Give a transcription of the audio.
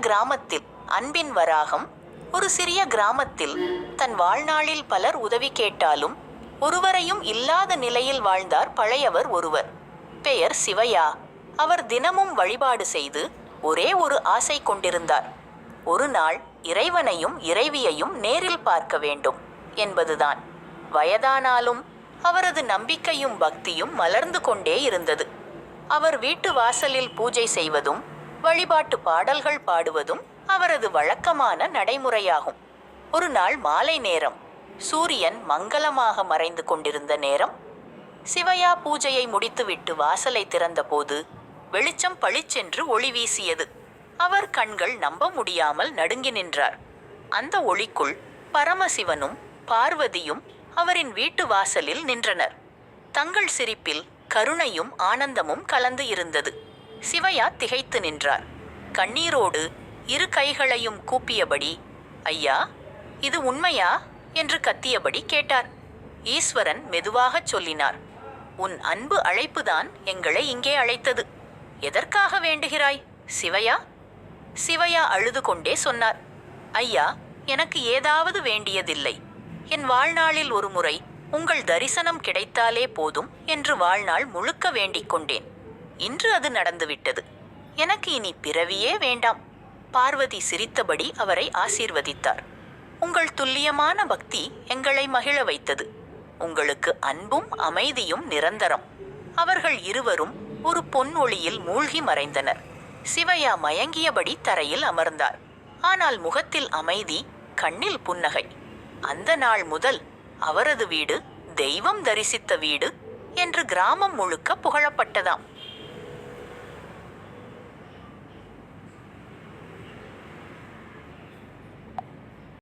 கிராமத்தில் அன்பின் வராகம் ஒரு சிறிய கிராமத்தில் தன் வாழ்நாளில் பலர் உதவி கேட்டாலும் ஒருவரையும் இல்லாத நிலையில் வாழ்ந்தார் பழையவர் ஒருவர். பெயர் சிவையா. அவர் தினமும் வழிபாடு செய்து ஒரே ஒரு ஆசை கொண்டிருந்தார். ஒரு நாள் இறைவனையும் இறைவியையும் நேரில் பார்க்க வேண்டும் என்பதுதான். வயதானாலும் அவரது நம்பிக்கையும் பக்தியும் மலர்ந்து கொண்டே இருந்தது. அவர் வீட்டு வாசலில் பூஜை செய்வதும் வழிபாட்டு பாடல்கள் பாடுவதும் அவரது வழக்கமான நடைமுறையாகும். ஒரு நாள் மாலை நேரம் சூரியன் மங்களமாக மறைந்து கொண்டிருந்த நேரம் சிவையா பூஜையை முடித்துவிட்டு வாசலை திறந்தபோது வெளிச்சம் பளிச்சென்று ஒளி வீசியது. அவர் கண்கள் நம்ப முடியாமல் நடுங்கி நின்றார். அந்த ஒளிக்குள் பரமசிவனும் பார்வதியும் அவரின் வீட்டு வாசலில் நின்றனர். தங்கள் சிரிப்பில் கருணையும் ஆனந்தமும் கலந்து இருந்தது. சிவையா திகைத்து நின்றார். கண்ணீரோடு இரு கைகளையும் கூப்பியபடி ஐயா இது உண்மையா? என்று கத்தியபடி கேட்டார். ஈஸ்வரன் மெதுவாகச் சொல்லினார் உன் அன்பு அழைப்புதான் எங்களை இங்கே அழைத்தது. எதற்காக வேண்டுகிறாய் சிவையா? சிவையா அழுது கொண்டே சொன்னார் ஐயா எனக்கு ஏதாவது வேண்டியதில்லை. என் வாழ்நாளில் ஒரு முறை உங்கள் தரிசனம் கிடைத்தாலே போதும் என்று வாழ்நாள் முழுக்க வேண்டிக் கொண்டேன். இன்று அது நடந்துவிட்டது. எனக்கு இனி பிறவியே வேண்டாம். பார்வதி சிரித்தபடி அவரை ஆசீர்வதித்தார். உங்கள் துல்லியமான பக்தி எங்களை மகிழ வைத்தது. உங்களுக்கு அன்பும் அமைதியும் நிரந்தரம். அவர்கள் இருவரும் ஒரு பொன் ஒளியில் மூழ்கி மறைந்தனர். சிவையா மயங்கியபடி தரையில் அமர்ந்தார். ஆனால் முகத்தில் அமைதி கண்ணில் புன்னகை. அந்த நாள் முதல் அவரது வீடு தெய்வம் தரிசித்த வீடு என்று கிராமம் முழுக்க புகழப்பட்டதாம்.